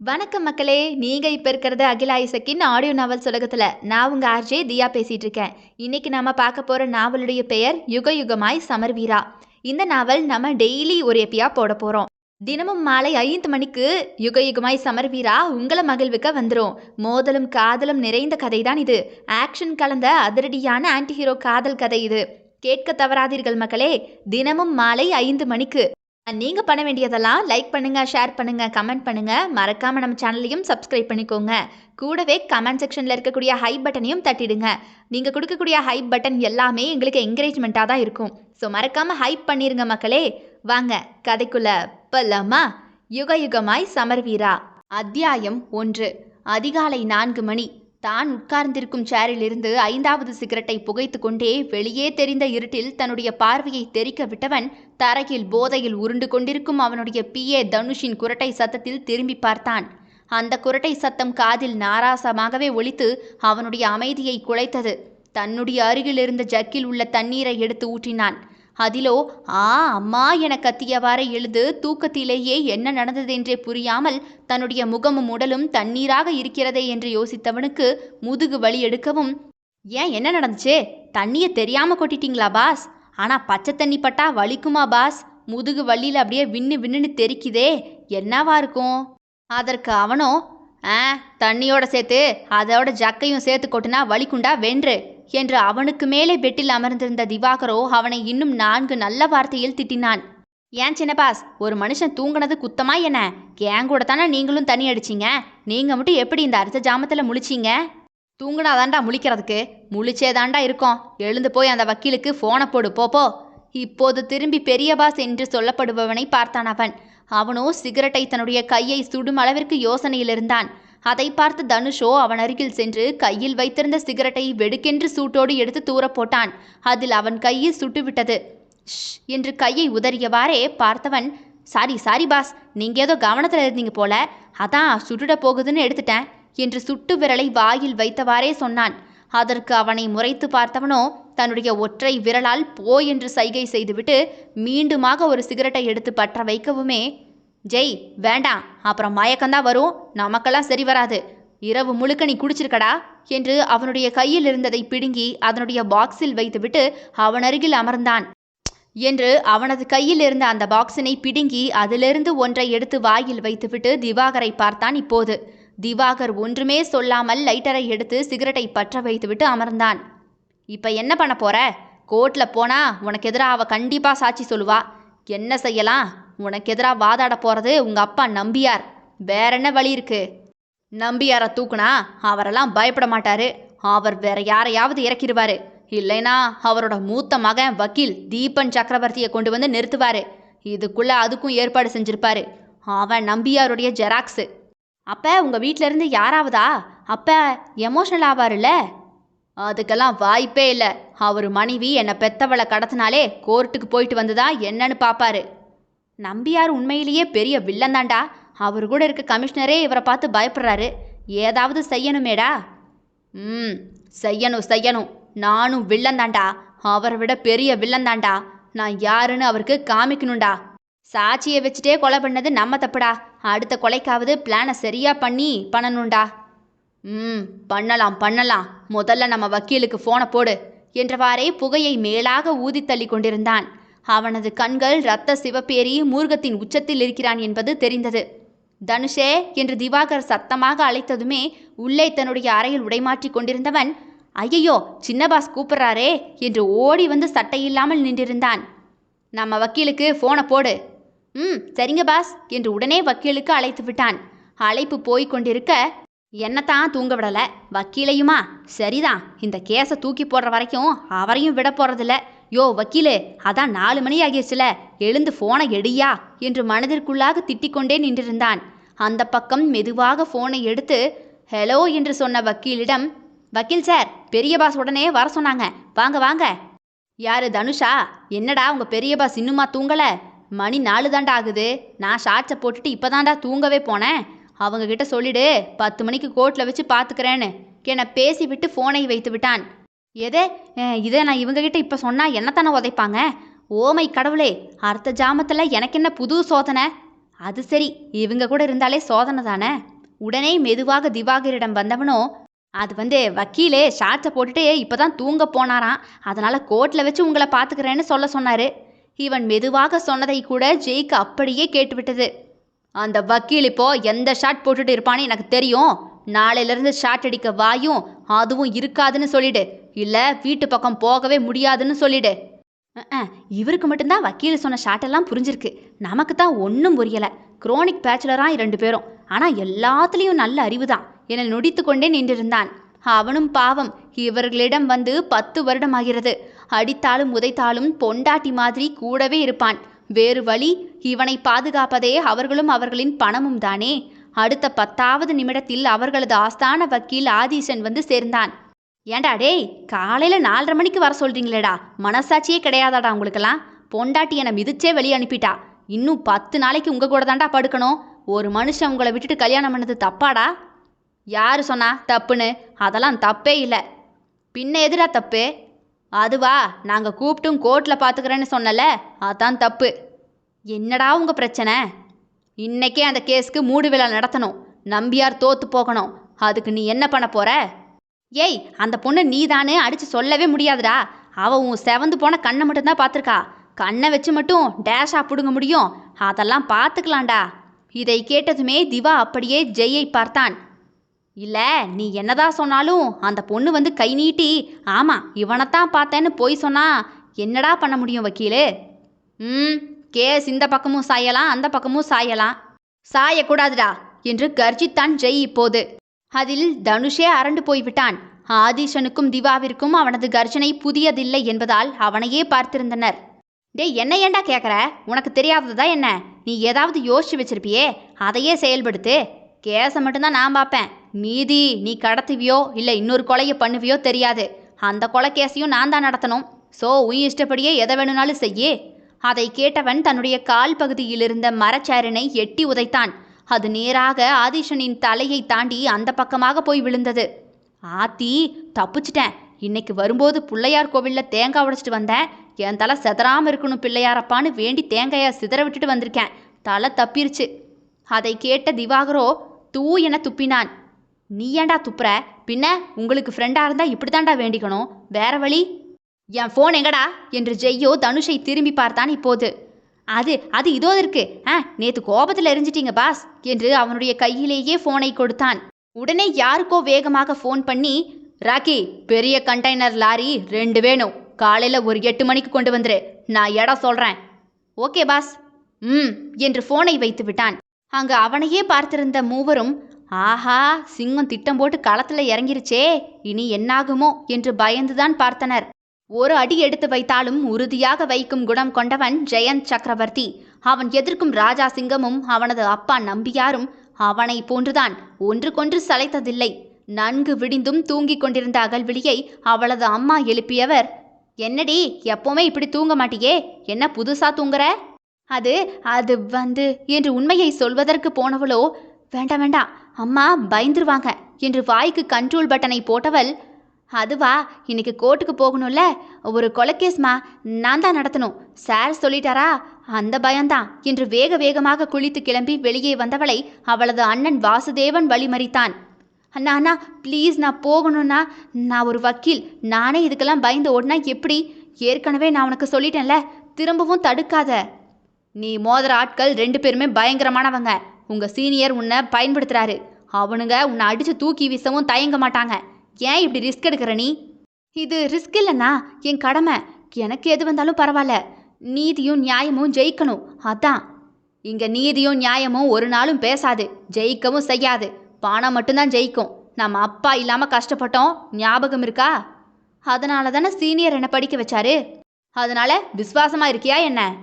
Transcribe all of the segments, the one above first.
வணக்கம் மக்களே. நீங்கள் இப்போ இருக்கிறது அகில ஐசக்கின் ஆடியோ நாவல் உலகத்துல நான் உங்கள் ஆர்ஜே தியா பேசிகிட்டு இருக்கேன் இன்னைக்கு நாம் பார்க்க போகிற நாவலுடைய பெயர் யுக யுகமாய் சமர்வீரா இந்த நாவல் நம்ம டெய்லி ஒரு எப்பியாக போட போகிறோம் தினமும் மாலை ஐந்து மணிக்கு யுக யுகமாய் சமர்வீரா உங்களை மகிழ்விக்க வந்துடும் மோதலும் காதலும் நிறைந்த கதை தான் இது. ஆக்ஷன் கலந்த அதிரடியான ஆன்டி ஹீரோ காதல் கதை இது. கேட்க தவறாதீர்கள் மக்களே. தினமும் மாலை ஐந்து மணிக்கு நீங்கள் பண்ண வேண்டியதெல்லாம் லைக் பண்ணுங்கள் ஷேர் பண்ணுங்கள் கமெண்ட் பண்ணுங்கள் மறக்காமல் நம்ம சேனலையும் சப்ஸ்கிரைப் பண்ணிக்கோங்க. கூடவே கமெண்ட் செக்ஷனில் இருக்கக்கூடிய ஹை பட்டனையும் தட்டிடுங்க. நீங்கள் கொடுக்கக்கூடிய ஹை பட்டன் எல்லாமே எங்களுக்கு என்கரேஜ்மெண்ட்டாக தான் இருக்கும். ஸோ மறக்காமல் ஹைப் பண்ணிருங்க மக்களே. வாங்க கதைக்குள்ள பல்லம்மா யுக யுகமாய் சமர்வீரா. அத்தியாயம் ஒன்று. அதிகாலை நான்கு மணி. தான் உட்கார்ந்திருக்கும் சேரிலிருந்து ஐந்தாவது சிகரெட்டை புகைத்து கொண்டே வெளியே தெரிந்த இருட்டில் தன்னுடைய பார்வையை தெறிக்க விட்டவன் தரையில் போதையில் உருண்டு கொண்டிருக்கும் அவனுடைய பிஏ தனுஷின் குரட்டை சத்தத்தில் திரும்பி பார்த்தான். அந்த குரட்டை சத்தம் காதில் நாராசமாகவே ஒழித்து அவனுடைய அமைதியை குலைத்தது. தன்னுடைய அருகில் இருந்த ஜக்கில் உள்ள தண்ணீரை எடுத்து ஊற்றினான். அதிலோ ஆ அம்மா என கத்தியவாறு எழுது தூக்கத்திலேயே என்ன நடந்ததென்றே புரியாமல் தன்னுடைய முகமும் உடலும் தண்ணீராக இருக்கிறதே என்று யோசித்தவனுக்கு முதுகு வலி எடுக்கவும் ஏன் என்ன நடந்துச்சு? தண்ணியை தெரியாம கொட்டிட்டீங்களா பாஸ்? ஆனா பச்சை தண்ணி பட்டா வலிக்குமா பாஸ்? முதுகு வலியில் அப்படியே விண்ணு விண்ணுன்னு தெரிக்குதே என்னவா இருக்கும்? அதற்கு அவனோ ஆ தண்ணியோட சேர்த்து அதோட ஜக்கையும் சேர்த்து கொட்டுனா வலிக்குண்டா வென்று. என்று அவனுக்கு மேலே பெட்டில் அமர்ந்திருந்த திவாகரோ அவனை இன்னும் நான்கு நல்ல வார்த்தையில் திட்டினான். ஏன் சின்னபாஸ் ஒரு மனுஷன் தூங்குனது குத்தமா என்ன? கேங் கூட தானே நீங்களும் தண்ணி அடிச்சிங்க? நீங்கள் மட்டும் எப்படி இந்த அர்த்த ஜாமத்தில் முழிச்சிங்க? தூங்கினாதாண்டா முழிக்கிறதுக்கு? முழிச்சேதாண்டா இருக்கோம். எழுந்து போய் அந்த வக்கீலுக்கு ஃபோனை போடு போப்போ இப்போது திரும்பி பெரிய பாஸ் என்று சொல்லப்படுபவனை பார்த்தான் அவன். அவனோ சிகரெட்டை தன்னுடைய கையை சுடும் அளவிற்கு யோசனையில் இருந்தான். அதை பார்த்து தனுஷோ அவன் அருகில் சென்று கையில் வைத்திருந்த சிகரெட்டை வெடுக்கென்று சூட்டோடு எடுத்து தூர போட்டான். அதில் அவன் கையில் சுட்டுவிட்டது. ஷ் என்று கையை உதறியவாறே பார்த்தவன் சாரி சாரி பாஸ். நீங்க ஏதோ கவனத்தில் இருந்தீங்க போல. அதான் சுட்டுட போகுதுன்னு எடுத்துட்டேன் என்று சுட்டு விரலை வாயில் வைத்தவாறே சொன்னான். அதற்கு அவனை முறைத்து பார்த்தவனோ தன்னுடைய ஒற்றை விரலால் போ என்று சைகை செய்துவிட்டு மீண்டுமாக ஒரு சிகரெட்டை எடுத்து பற்ற வைக்கவுமே ஜெய் வேண்டாம். அப்புறம் மயக்கம்தான் வரும். நமக்கெல்லாம் சரி வராது. இரவு முழுக்க நீ குடிச்சிருக்கடா என்று அவனுடைய கையில் இருந்ததை பிடுங்கி அதனுடைய பாக்ஸில் வைத்துவிட்டு அவன் அருகில் அமர்ந்தான். என்று அவனது கையில் இருந்த அந்த பாக்ஸினை பிடுங்கி அதிலிருந்து ஒன்றை எடுத்து வாயில் வைத்துவிட்டு திவாகரை பார்த்தான் இப்போது. திவாகர் ஒன்றுமே சொல்லாமல் லைட்டரை எடுத்து சிகரெட்டை பற்ற வைத்துவிட்டு அமர்ந்தான். இப்போ என்ன பண்ண போற? கோர்ட்டில் போனா உனக்கு எதிராக அவ கண்டிப்பாக சாட்சி சொல்லுவா. என்ன செய்யலாம்? உனக்கு எதிராக வாதாட போகிறது உங்கள் அப்பா நம்பியார். வேற என்ன வழி இருக்கு? நம்பியாரை தூக்குனா அவரெல்லாம் பயப்பட மாட்டாரு. அவர் வேற யாரையாவது இறக்கிடுவாரு இல்லைனா அவரோட மூத்த மகன் வக்கீல் தீபன் சக்கரவர்த்தியை கொண்டு வந்து நிறுத்துவாரு. இதுக்குள்ள அதுக்கும் ஏற்பாடு செஞ்சிருப்பாரு. அவன் நம்பியாருடைய ஜெராக்ஸு. அப்போ உங்கள் வீட்டிலேருந்து இருந்து யாராவதா? அப்போ எமோஷனல் ஆவாருல்ல? அதுக்கெல்லாம் வாய்ப்பே இல்லை. அவர் மனைவி என்னை பெத்தவளை கடத்தினாலே கோர்ட்டுக்கு போயிட்டு வந்துதான் என்னன்னு பார்ப்பாரு நம்பியார் உண்மையிலேயே பெரிய வில்லன் தாண்டா அவர் கூட இருக்க கமிஷனரே இவரை பார்த்து பயப்படுறாரு. ஏதாவது செய்யணுமேடா? ம் செய்யணும் செய்யணும். நானும் வில்லன் தாண்டா அவரை விட பெரிய வில்லன் தாண்டா நான் யாருன்னு அவருக்கு காமிக்கணும்டா. சாட்சியை வச்சுட்டே கொலை பண்ணது நம்ம தப்புடா. அடுத்த கொலைக்காவது பிளானை சரியா பண்ணி பண்ணணும்டா. ம் பண்ணலாம் பண்ணலாம். முதல்ல நம்ம வக்கீலுக்கு ஃபோனை போடு என்றவாறே புகையை மேலாக ஊதி தள்ளி கொண்டிருந்தான். அவனது கண்கள் இரத்த சிவப்பேறி மூர்க்கத்தின் உச்சத்தில் இருக்கிறான் என்பது தெரிந்தது. தனுஷே என்று திவாகர் சத்தமாக அழைத்ததுமே உள்ளே தன்னுடைய அறையில் உடைமாற்றிக் கொண்டிருந்தவன் ஐயையோ சின்னபாஸ் கூப்பிடுறாரே என்று ஓடி வந்து சட்டையில்லாமல் நின்றிருந்தான். நம்ம வக்கீலுக்கு ஃபோனை போடு. ம் சரிங்க பாஸ் என்று உடனே வக்கீலுக்கு அழைத்து விட்டான். அழைப்பு போய் கொண்டிருக்க என்னத்தான் தூங்க விடலை. வக்கீலையுமா? சரிதான். இந்த கேஸை தூக்கி போடுற வரைக்கும் அவரையும் விட போகிறதில்ல யோ வக்கீலே அதான் நாலு மணி ஆகிடுச்சுல எழுந்து ஃபோனை எடுயா என்று மனதிற்குள்ளாக திட்டிக்கொண்டே நின்றிருந்தான். அந்த பக்கம் மெதுவாக ஃபோனை எடுத்து ஹலோ என்று சொன்ன வக்கீலிடம் வக்கீல் சார் பெரிய பாஸ் உடனே வர சொன்னாங்க. வாங்க வாங்க. யாரு தனுஷா? என்னடா உங்க பெரிய பாஸ் இன்னுமா தூங்கல? மணி நாலு தாண்டா ஆகுது. நான் ஷார்ட்ஸை போட்டுட்டு இப்போதான்டா தூங்கவே போனேன். அவங்க கிட்ட சொல்லிடு பத்து மணிக்கு கோர்ட்டில் வச்சு பார்த்துக்கிறேன்னு என பேசிவிட்டு ஃபோனை வைத்து விட்டான். எதே? இதை நான் இவங்ககிட்ட இப்போ சொன்னால் என்னத்தானே உதைப்பாங்க? ஓமை கடவுளே அடுத்த ஜாமத்தில் எனக்கு என்ன புது சோதனை? அது சரி இவங்க கூட இருந்தாலே சோதனை தானே? உடனே மெதுவாக திவாகரிடம் வந்தவனோ அது வந்து வக்கீலே ஷார்ட்ஸை போட்டுட்டு இப்போ தான் தூங்க போனாராம். அதனால் கோர்ட்டில் வச்சு உங்களை பார்த்துக்கிறேன்னு சொல்ல சொன்னார். இவன் மெதுவாக சொன்னதை கூட ஜெய்க்கு அப்படியே கேட்டுவிட்டது. அந்த வக்கீல் இப்போ எந்த ஷார்ட் போட்டுட்டு இருப்பான்னு எனக்கு தெரியும். நாளையிலிருந்து ஷாட் அடிக்க வாயும் அதுவும் இருக்காதுன்னு சொல்லிடு. இல்லை வீட்டு பக்கம் போகவே முடியாதுன்னு சொல்லிடு. இவருக்கு மட்டும்தான் வக்கீல் சொன்ன ஷாட் எல்லாம் புரிஞ்சிருக்கு. நமக்கு தான் ஒன்றும் புரியலை. குரோனிக் பேச்சுலராக ரெண்டு பேரும். ஆனால் எல்லாத்துலேயும் நல்ல அறிவு தான் என நொடித்து கொண்டே நின்றிருந்தான். அவனும் பாவம். இவர்களிடம் வந்து பத்து வருடம் ஆகிறது. அடித்தாலும் உதைத்தாலும் பொண்டாட்டி மாதிரி கூடவே இருப்பான். வேறு வழி இவனை பாதுகாப்பதே அவர்களும் அவர்களின் பணமும் தானே? அடுத்த பத்தாவது நிமிடத்தில் அவர்களது ஆஸ்தான வக்கீல் ஆதீசன் வந்து சேர்ந்தான். ஏண்டா டேய் காலையில் நாலரை மணிக்கு வர சொல்கிறீங்களேடா மனசாட்சியே கிடையாதாடா உங்களுக்கெல்லாம். பொண்டாட்டி என்னை மிதிச்சே வெளியே அனுப்பிட்டா. இன்னும் பத்து நாளைக்கு உங்கள் கூட தாண்டா படுக்கணும். ஒரு மனுஷன் உங்களை விட்டுட்டு கல்யாணம் பண்ணது தப்பாடா? யார் சொன்னா தப்புன்னு? அதெல்லாம் தப்பே இல்லை. பின்ன எதிரா தப்பு? அதுவா நாங்கள் கூப்பிட்டும் கோர்ட்டில் பார்த்துக்கிறேன்னு சொன்னல. அதான் தப்பு. என்னடா உங்கள் பிரச்சனை? இன்னைக்கே அந்த கேஸ்க்கு மூடு விழா நடத்தணும். நம்பியார் தோத்து போகணும். அதுக்கு நீ என்ன பண்ண போற? ஏய் அந்த பொண்ணு நீதானே அடிச்சு சொல்லவே முடியாதுடா. அவ உன் செவந்து போன கண்ணை மட்டும்தான் பார்த்துருக்கா. கண்ணை வச்சு மட்டும் டேஷா பிடுங்க முடியும். அதெல்லாம் பார்த்துக்கலாம்டா. இதை கேட்டதுமே திவா அப்படியே ஜெய்யை பார்த்தான். இல்ல நீ என்னதான் சொன்னாலும் அந்த பொண்ணு வந்து கை நீட்டி ஆமா இவனைத்தான் பார்த்தேன்னு போய் சொன்னா என்னடா பண்ண முடியும் வக்கீலு? ம் கேஸ் இந்த பக்கமும் சாயலாம் அந்த பக்கமும் சாயலாம். சாயக்கூடாதுடா என்று கர்ஜித்தான் ஜெய் இப்போது அதில் தனுஷே அரண்டு போய்விட்டான். ஆதிஷனுக்கும் திவாவிற்கும் அவனது கர்ஜனை புதியதில்லை என்பதால் அவனையே பார்த்திருந்தனர். டேய் என்ன ஏன்டா கேட்குற உனக்கு தெரியாததா என்ன? நீ ஏதாவது யோசிச்சு வச்சிருப்பியே? அதையே செயல்படுத்து. கேஸை மட்டும்தான் நான் பார்ப்பேன். மீதி நீ கடத்துவியோ இல்லை இன்னொரு கொலையை பண்ணுவியோ தெரியாது. அந்த கொலை கேஸையும் நான் தான் நடத்தணும். ஸோ உன் இஷ்டப்படியே எதை வேணும்னாலும் செய்யே. அதை கேட்டவன் தன்னுடைய கால் பகுதியில் இருந்த மரச்சேரனை எட்டி உதைத்தான். அது நேராக ஆதிஷனின் தலையை தாண்டி அந்த பக்கமாக போய் விழுந்தது. ஆத்தி தப்பிச்சிட்டேன். இன்னைக்கு வரும்போது பிள்ளையார் கோவிலில் தேங்காய் உடைச்சிட்டு வந்தேன். என் தலை செதறாமல் இருக்கணும் பிள்ளையாரப்பான்னு வேண்டி தேங்காயை சிதற விட்டுட்டு வந்திருக்கேன். தலை தப்பிருச்சு. அதை கேட்ட திவாகரோ தூ என துப்பினான். நீ ஏன்டா துப்புற? பின்ன உங்களுக்கு ஃப்ரெண்டாக இருந்தால் இப்படி தாண்டா வேண்டிக்கணும். வேற வழி? என் ஃபோன் எங்கடா? என்று ஜெய்யோ தனுஷை திரும்பி பார்த்தான் இப்போது. அது அது இதோ இருக்கு. ஆ நேத்து கோபத்தில் எரிஞ்சிட்டீங்க பாஸ் என்று அவனுடைய கையிலேயே ஃபோனை கொடுத்தான். உடனே யாருக்கோ வேகமாக ஃபோன் பண்ணி ராக்கி பெரிய கண்டெய்னர் லாரி ரெண்டு வேணும். காலையில் ஒரு எட்டு மணிக்கு கொண்டு வந்துரு. நான் இடம் சொல்கிறேன் ஓகே பாஸ். ம் என்று ஃபோனை வைத்து விட்டான். அங்கு அவனையே பார்த்திருந்த மூவரும் ஆஹா சிங்கம் திட்டம் போட்டு களத்துல இறங்கிருச்சே இனி என்னாகுமோ என்று பயந்துதான் பார்த்தனர். ஒரு அடி எடுத்து வைத்தாலும் உறுதியாக வைக்கும் குணம் கொண்டவன் ஜெயந்த் சக்கரவர்த்தி. அவன் எதிர்க்கும் ராஜா சிங்கமும் அவனது அப்பா நம்பியாரும் அவனை போன்றுதான் ஒன்றுக்கொன்று சளைத்ததில்லை. நன்கு விடிந்தும் தூங்கிக் கொண்டிருந்த அகல்விழியை அவளது அம்மா எழுப்பியவர் என்னடி எப்பவுமே இப்படி தூங்க மாட்டியே? என்ன புதுசா தூங்குற? அது அது வந்து என்று உண்மையை சொல்வதற்கு போனவளோ வேண்டாம் வேண்டாம் அம்மா பயந்துருவாங்க என்று வாய்க்கு கண்ட்ரோல் பட்டனை போட்டவள் அதுவா இன்னைக்கு கோர்ட்டுக்கு போகணும்ல? ஒரு கொலைகேஸ்மா நான் தான் நடத்தணும். சார் சொல்லிட்டாரா? அந்த பயம்தான். என்று வேக வேகமாக குளித்து கிளம்பி வெளியே வந்தவளை அவளது அண்ணன் வாசுதேவன் வழிமறித்தான். அண்ணா அண்ணா ப்ளீஸ் நான் போகணும்னா நான் ஒரு வக்கீல். நானே இதுக்கெல்லாம் பயந்து ஓடினா எப்படி? ஏற்கனவே நான் உனக்கு சொல்லிட்டேன்ல திரும்பவும் தடுக்காத. நீ மோதிர ஆட்கள் ரெண்டு பேருமே பயங்கரமானவங்க. உங்க சீனியர் உன்னை பயன்படுத்துறாரு. அவனுங்க உன்னை அடிச்சு தூக்கி வீசவும் தயங்க மாட்டாங்க. ஏன் இப்படி ரிஸ்க் எடுக்கிற நீ? இது ரிஸ்க் இல்லைண்ணா என் கடமை. எனக்கு எது வந்தாலும் பரவாயில்ல. நீதியும் நியாயமும் ஜெயிக்கணும். அதான். இங்க நீதியும் நியாயமும் ஒரு நாளும் பேசாது. ஜெயிக்கவும் செய்யாது. பணம் மட்டும்தான் ஜெயிக்கும். நம்ம அப்பா இல்லாம கஷ்டப்பட்டோம். ஞாபகம் இருக்கா? அதனால தானே சீனியர் என்னை படிக்க வச்சாரு? அதனால விஸ்வாசமா இருக்கியா என்ன?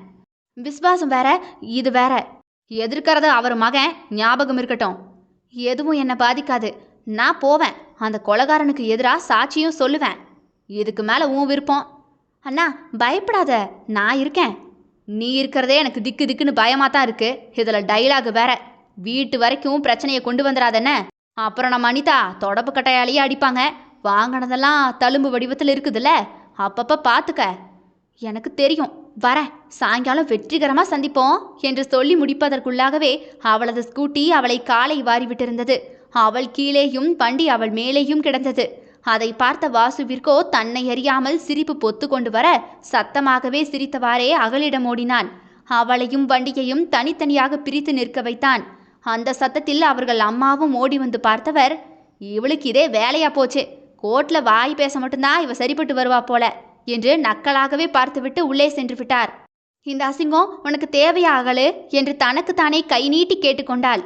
விஸ்வாசம் வேற இது வேற. எதிர்க்கிறது அவர் மகன். ஞாபகம் இருக்கட்டும். எதுவும் என்னை பாதிக்காது. நான் போவேன். அந்த கொலகாரனுக்கு எதிராக சாட்சியும் சொல்லுவேன். இதுக்கு மேலே உன் விருப்பம். அண்ணா பயப்படாத. நான் இருக்கேன். நீ இருக்கிறதே எனக்கு திக்கு திக்குன்னு பயமாக தான் இருக்கு. இதில் டைலாக் வேற. வீட்டு வரைக்கும் பிரச்சனையை கொண்டு வந்துடாதேன்னு அப்புறம் நம்ம அனிதா தொடப்பு கட்டையாலேயே அடிப்பாங்க. வாங்கினதெல்லாம் தழும்பு வடிவத்தில் இருக்குதுல்ல? அப்பப்போ பார்த்துக்க எனக்கு தெரியும். வர சாயங்காலம் வெற்றிகரமாக சந்திப்போம் என்று சொல்லி முடிப்பதற்குள்ளாகவே அவளது ஸ்கூட்டி அவளை காலை வாரிவிட்டிருந்தது அவள் கீழேயும் வண்டி அவள் மேலேயும் கிடந்தது. அதை பார்த்த வாசுவிற்கோ தன்னை அறியாமல் சிரிப்பு பொத்து கொண்டு வர சத்தமாகவே சிரித்தவாறே அகலிடம் ஓடினான். அவளையும் வண்டியையும் தனித்தனியாக பிரித்து நிற்க வைத்தான். அந்த சத்தத்தில் அவர்கள் அம்மாவும் ஓடி வந்து பார்த்தவர் இவளுக்கு இதே வேலையா போச்சு. கோட்டில் வாய் பேச மட்டும்தான் இவ சரிப்பட்டு வருவா போல என்று நக்கலாகவே பார்த்துவிட்டு உள்ளே சென்று விட்டார். இந்த அசிங்கம் உனக்கு தேவையா அகலு? என்று தனக்குத்தானே கை நீட்டி கேட்டுக்கொண்டாள்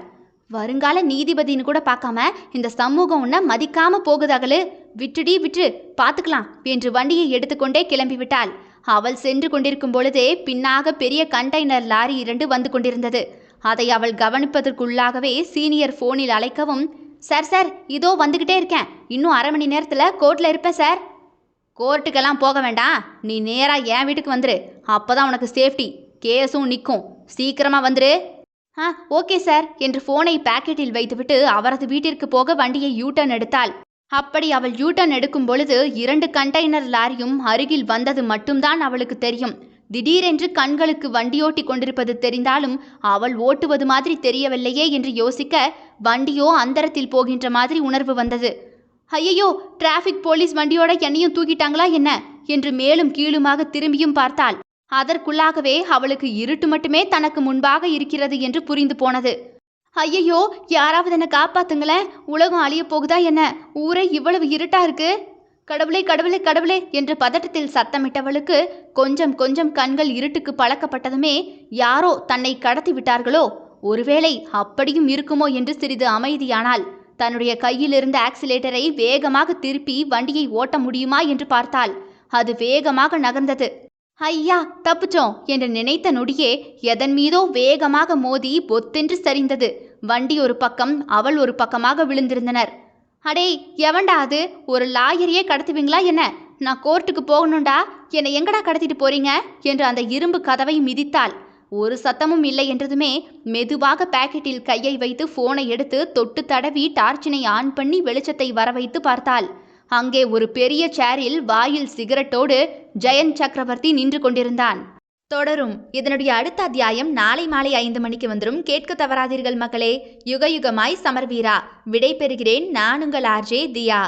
வருங்கால நீதிபதின்னு கூட பார்க்காம இந்த சமூகம் உன்னை மதிக்காம போகுது அகலு விட்டுடி விட்டு. பார்த்துக்கலாம். என்று வண்டியை எடுத்துக்கொண்டே கிளம்பி விட்டாள் அவள் சென்று கொண்டிருக்கும் பொழுதே பின்னாக பெரிய கண்டெய்னர் லாரி இரண்டு வந்து கொண்டிருந்தது. அதை அவள் கவனிப்பதற்குள்ளாகவே சீனியர் ஃபோனில் அழைக்கவும் சார் சார் இதோ வந்துக்கிட்டே இருக்கேன். இன்னும் அரை மணி நேரத்தில் கோர்ட்டில் இருப்பேன் சார். கோர்ட்டுக்கெல்லாம் போக வேண்டாம். நீ நேராக என் வீட்டுக்கு வந்துரு. அப்பதான் உனக்கு சேஃப்டி. கேஸும் நிற்கும் சீக்கிரமாக வந்துரு. ஆ ஓகே சார் என்று ஃபோனை பாக்கெட்டில் வைத்துவிட்டு அவரது வீட்டிற்கு போக வண்டியை யூட்டர்ன் எடுத்தாள். அப்படி அவள் யூட்டர்ன் எடுக்கும் பொழுது இரண்டு கண்டெய்னர் லாரியும் அருகில் வந்தது மட்டும்தான் அவளுக்கு தெரியும். திடீரென்று கண்களுக்கு வண்டியோட்டி கொண்டிருப்பது தெரிந்தாலும் அவள் ஓட்டுவது மாதிரி தெரியவில்லையே என்று யோசிக்க வண்டியோ அந்தரத்தில் போகின்ற மாதிரி உணர்வு வந்தது. ஐயையோ டிராஃபிக் போலீஸ் வண்டியோட என்னையும் தூக்கிட்டாங்களா என்ன? என்று மேலும் கீழுமாக திரும்பியும் பார்த்தாள். அதற்குள்ளாகவே அவளுக்கு இருட்டு மட்டுமே தனக்கு முன்பாக இருக்கிறது என்று புரிந்து போனது. ஐயையோ யாராவது என்னை காப்பாத்துங்களேன். உலகம் அழிய போகுதா என்ன? ஊரே இவ்வளவு இருட்டா இருக்கு. கடவுளே கடவுளே கடவுளே என்று பதட்டத்தில் சத்தமிட்டவளுக்கு கொஞ்சம் கொஞ்சம் கண்கள் இருட்டுக்கு பழக்கப்பட்டதுமே யாரோ தன்னை கடத்தி விட்டார்களோ? ஒருவேளை அப்படியும் இருக்குமோ என்று சிறிது அமைதியானாள் தன்னுடைய கையில் இருந்த ஆக்சிலேட்டரை வேகமாக திருப்பி வண்டியை ஓட்ட முடியுமா என்று பார்த்தாள். அது வேகமாக நகர்ந்தது. ஐயா தப்பிச்சோம் என்று நினைத்த நொடியே எதன் மீதோ வேகமாக மோதி பொத்தென்று சரிந்தது. வண்டி ஒரு பக்கம் அவள் ஒரு பக்கமாக விழுந்திருந்தனர். அடே எவன்டா அது? ஒரு லாயரையே கடத்துவீங்களா என்ன? நான் கோர்ட்டுக்கு போகணும்டா. என்னை எங்கடா கடத்திட்டு போறீங்க? என்று அந்த இரும்பு கதவை மிதித்தாள். ஒரு சத்தமும் இல்லை என்றதுமே மெதுவாக பாக்கெட்டில் கையை வைத்து போனை எடுத்து தொட்டு தடவி டார்ச்சினை ஆன் பண்ணி வெளிச்சத்தை வரவைத்து பார்த்தாள். அங்கே ஒரு பெரிய சேரில் வாயில் சிகரெட்டோடு ஜெயன் சக்கரவர்த்தி நின்று கொண்டிருந்தான். தொடரும். இதனுடைய அடுத்த அத்தியாயம் நாளை மாலை ஐந்து மணிக்கு வந்துடும் கேட்க தவறாதீர்கள் மக்களே. யுக யுகமாய் சமர்வீரா. விடை பெறுகிறேன் நான் உங்கள் ஆர்ஜே தியா.